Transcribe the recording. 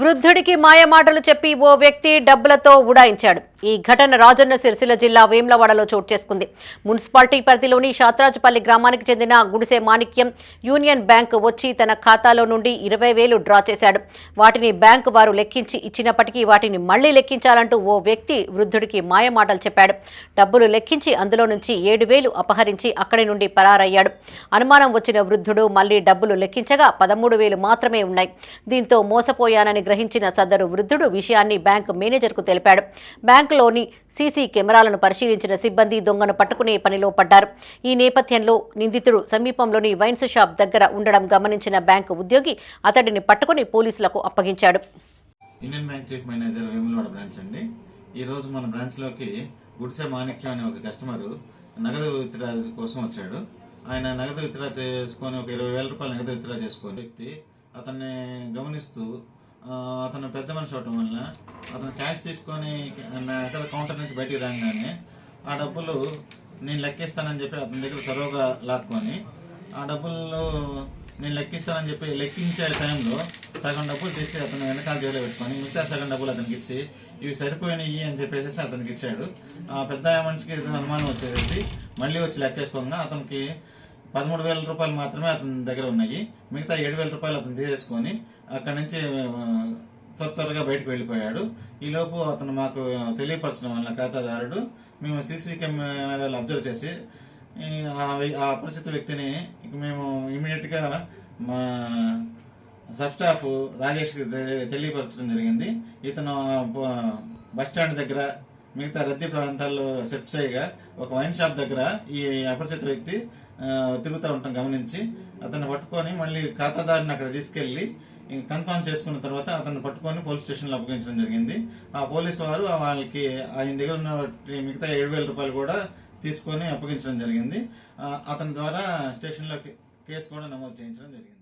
వృద్ధుడికి మాయమాటలు చెప్పి ఓ వ్యక్తి డబ్బులతో ఉడాయించాడు. ఈ ఘటన రాజన్న సిరిసిల్ల జిల్లా వేమ్లవాడలో చోటు చేసుకుంది. మున్సిపాలిటీ పరిధిలోని శాత్రాజుపల్లి గ్రామానికి చెందిన గుడిసె మాణిక్యం యూనియన్ బ్యాంక్ వచ్చి తన ఖాతాలో నుండి ఇరవై వేలు డ్రా చేశాడు. వాటిని బ్యాంకు వారు లెక్కించి ఇచ్చినప్పటికీ వాటిని మళ్ళీ లెక్కించాలంటూ ఓ వ్యక్తి వృద్ధుడికి మాయమాటలు చెప్పాడు. డబ్బులు లెక్కించి అందులో నుంచి ఏడు వేలు అపహరించి అక్కడి నుండి పరారయ్యాడు. అనుమానం వచ్చిన వృద్ధుడు మళ్ళీ డబ్బులు లెక్కించగా పదమూడు వేలు మాత్రమే ఉన్నాయి. దీంతో మోసపోయానని గ్రహించిన సదరు వృద్ధుడు విషయాన్ని బ్యాంకు మేనేజర్కు తెలిపాడు. బ్యాంకు బ్యాంకులోని సీసీ కెమెరాలను పరిశీలించిన సిబ్బంది దొంగను పట్టుకునే పనిలో పడ్డారు. ఈ నేపథ్యంలో నిందితుడు సమీపంలోని వైన్స్ షాప్ దగ్గర ఉండడం గమనించిన బ్యాంకు ఉద్యోగి అతడిని పట్టుకుని పోలీసులకు అప్పగించాడు. Indian bank chief manager Vemulawada branch అండి. ఈ రోజు మన బ్రాంచ్లోకి గుడిసె మాణిక్యం అనే ఒక కస్టమరు నగదు విత్డ్రా కోసం వచ్చాడు. ఆయన నగదు విత్డ్రా చేసుకొని ఒక ఇరవై వేల రూపాయలు నగదు విత్డ్రా చేసుకొని వ్యక్తి అతన్ని గమనిస్తూ అతను పెద్ద మనిషి అవటం వల్ల అతను క్యాష్ తీసుకొని నగదు కౌంటర్ నుంచి బయటికి రాగానే ఆ డబ్బులు నేను లెక్కిస్తానని చెప్పి అతని దగ్గర చొరవగా లాక్కొని ఆ డబ్బులు నేను లెక్కిస్తానని చెప్పి లెక్కించే టైంలో సగం డబ్బులు తీసి అతను వెనకాల జైలు పెట్టుకొని మిగతా సగం డబ్బులు అతనికి ఇచ్చి ఇవి సరిపోయినాయి అని చెప్పేసి అతనికి ఇచ్చాడు. ఆ పెద్ద మనిషికి ఏదో అనుమానం వచ్చేసి మళ్ళీ వచ్చి లెక్కేసుకోగా అతనికి పదమూడు వేల రూపాయలు మాత్రమే అతని దగ్గర ఉన్నాయి. మిగతా ఏడు వేల రూపాయలు అతను తీసేసుకొని అక్కడి నుంచి త్వర త్వరగా బయటకు వెళ్ళిపోయాడు. ఈలోపు అతను మాకు తెలియపరచడం వల్ల ఖాతాదారుడు మేము సీసీ కెమెరాలు అబ్జర్వ్ చేసి ఆ ఆ అపరిచిత వ్యక్తిని మేము ఇమీడియట్గా మా సబ్ స్టాఫ్ రాజేష్కి తెలియపరచడం జరిగింది. ఇతను బస్ స్టాండ్ దగ్గర మిగతా రద్దీ ప్రాంతాల్లో సెట్ చేయగా ఒక వైన్ షాప్ దగ్గర ఈ అపరిచిత వ్యక్తి తిరుగుతూ ఉండటం గమనించి అతన్ని పట్టుకొని మళ్ళీ ఖాతాదారుని అక్కడ తీసుకెళ్ళి కన్ఫర్మ్ చేసుకున్న తర్వాత అతన్ని పట్టుకొని పోలీస్ స్టేషన్లో అప్పగించడం జరిగింది. ఆ పోలీసు వారు వాళ్ళకి ఆయన దగ్గర ఉన్న మిగతా ఏడు వేల రూపాయలు కూడా తీసుకొని అప్పగించడం జరిగింది. అతని ద్వారా స్టేషన్లో కేసు కూడా నమోదు చేయించడం జరిగింది.